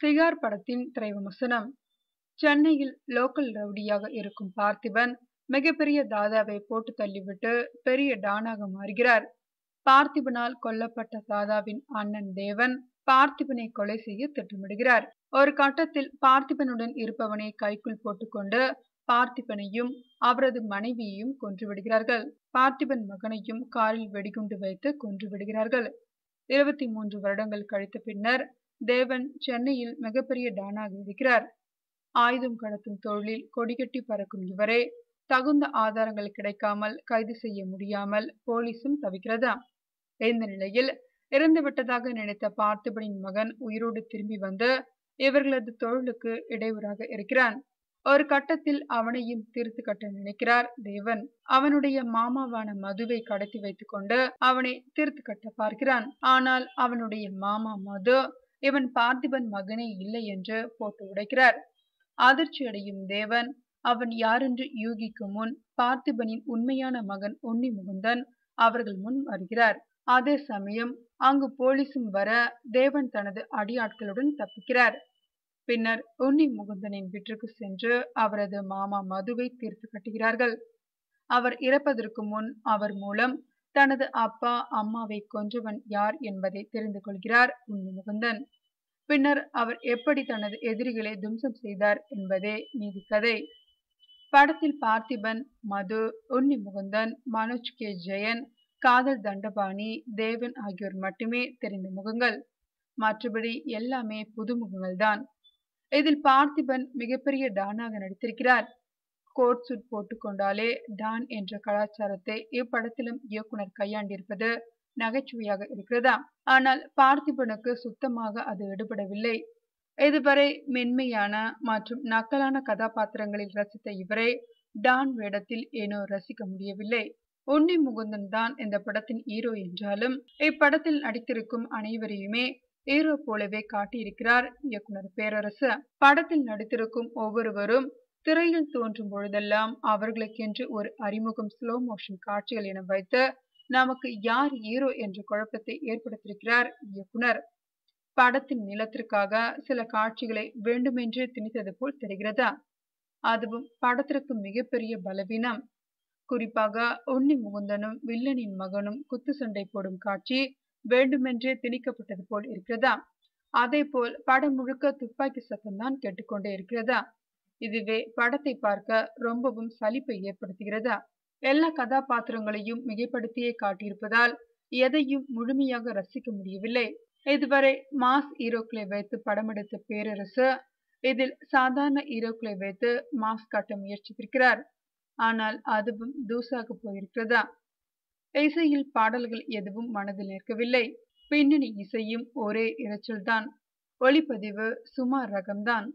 சிகார் படத்தின் திரைவிமர்சனம் சென்னையில் லோக்கல் ரவுடியாக இருக்கும் பார்த்திபன் மிகப்பெரிய தாதாவை போட்டு தள்ளிவிட்டு பெரிய டானாக மாறுகிறார். பார்த்திபனால் கொல்லப்பட்ட தாதாவின் அண்ணன் தேவன் பார்த்திபனை கொலை செய்ய திட்டமிடுகிறார். ஒரு கட்டத்தில் பார்த்திபனுடன் இருப்பவனை கைக்குள் போட்டுக்கொண்டு பார்த்திபனையும் அவரது மனைவியையும் கொன்று விடுகிறார்கள் பார்த்திபன் மகனையும் காரில் வெடிகுண்டு வைத்து கொன்று விடுகிறார்கள் இருபத்தி மூன்று வருடங்கள் கழித்த பின்னர் தேவன் சென்னையில் மிகப்பெரிய டானாக இருக்கிறார். ஆயுதம் கடத்தும் தொழிலில் கொடிகட்டி பறக்கும் இவரே தகுந்த ஆதாரங்கள் கிடைக்காமல் கைது செய்ய முடியாமல் போலீசும் தவிக்கிறதா. இந்த நிலையில் இறந்து விட்டதாக நினைத்த பார்த்திபனின் மகன் உயிரோடு திரும்பி வந்து இவர்களது தொழிலுக்கு இடையூறாக இருக்கிறான். ஒரு கட்டத்தில் அவனையும் தீர்த்து கட்ட நினைக்கிறார் தேவன். அவனுடைய மாமாவான மதுவை கடத்தி வைத்துக் கொண்டு அவனை தீர்த்து கட்ட பார்க்கிறான். ஆனால் அவனுடைய மாமா மது இவன் பார்த்திபன் மகனே இல்லை என்று போட்டு உடைக்கிறார். அதிர்ச்சி அடையும் தேவன் அவன் யாரென்று யூகிக்கும் முன் பார்த்திபனின் உண்மையான மகன் உன்னி முகுந்தன் அவர்கள் முன் வருகிறார். அதே சமயம் அங்கு போலீசும் வர தேவன் தனது அடியாட்களுடன் தப்பிக்கிறார். பின்னர் உன்னி முகுந்தனின் வீட்டிற்கு சென்று அவரது மாமா மதுவை தீர்த்து கட்டுகிறார்கள். அவர் இறப்பதற்கு முன் அவர் மூலம் தனது அப்பா அம்மாவை கொன்றவன் யார் என்பதை தெரிந்து கொள்கிறார் உண்ணி முகுந்தன் பின்னர் அவர் எப்படி தனது எதிரிகளை தும்சம் செய்தார் என்பதே நீதி கதை. படத்தில் பார்த்திபன் மது உன்னி முகுந்தன் மனோஜ் கே. ஜெயன் காதல் தண்டபாணி தேவன் ஆகியோர் மட்டுமே தெரிந்த முகங்கள். மற்றபடி எல்லாமே புது முகங்கள் தான் இதில் பார்த்திபன் மிகப்பெரிய டானாக நடித்திருக்கிறார். கோட் சூட் போட்டுக்கொண்டாலே டான் என்ற கலாச்சாரத்தை இப்படத்திலும் இயக்குனர் கையாண்டிருப்பது நகைச்சுவையாக இருக்கிறதா? ஆனால் பார்த்திபனுக்கு சுத்தமாக அது எடுபடவில்லை. இதுவரை மென்மையான மற்றும் நக்கலான கதாபாத்திரங்களில் ரசித்த இவரை டான் வேடத்தில் ஏனோ ரசிக்க முடியவில்லை. உன்னி முகுந்தன் தான் இந்த படத்தின் ஹீரோ என்றாலும் இப்படத்தில் நடித்திருக்கும் அனைவரையுமே ஹீரோ போலவே காட்டியிருக்கிறார் இயக்குனர் பேரரசு. படத்தில் நடித்திருக்கும் ஒவ்வொருவரும் திரையில் தோன்றும் பொழுதெல்லாம் அவர்களுக்கென்று ஒரு அறிமுகம் ஸ்லோ மோஷன் காட்சிகள் என வைத்து நமக்கு யார் ஹீரோ என்ற குழப்பத்தை ஏற்படுத்தியிருக்கிறார் இயக்குனர். படத்தின் நிலத்திற்காக சில காட்சிகளை வேண்டுமென்றே திணித்தது போல் தெரிகிறதா? அதுவும் படத்திற்கு மிகப்பெரிய பலவீனம். குறிப்பாக உன்னி முகுந்தனும் வில்லனின் மகனும் குத்து சண்டை போடும் காட்சி வேண்டுமென்றே திணிக்கப்பட்டது போல் இருக்கிறதா? அதே போல் படம் முழுக்க துப்பாக்கி சத்தம் தான் கேட்டுக்கொண்டே இருக்கிறதா? இதுவே படத்தை பார்க்க ரொம்பவும் சலிப்பை ஏற்படுத்துகிறதா? எல்லா கதாபாத்திரங்களையும் மிகைப்படுத்தியே காட்டியிருப்பதால் எதையும் முழுமையாக ரசிக்க முடியவில்லை. இதுவரை மாஸ் ஹீரோக்களை வைத்து படமெடுத்த பேரரசு இதில் சாதாரண ஹீரோக்களை வைத்து மாஸ் காட்ட முயற்சித்திருக்கிறார். ஆனால் அதுவும் தூசாக போயிருக்கிறதா? இசையில் பாடல்கள் எதுவும் மனதில் நிற்கவில்லை. பின்னணி இசையும் ஒரே இரைச்சல்தான். ஒளிப்பதிவு சுமார் ரகம்தான்.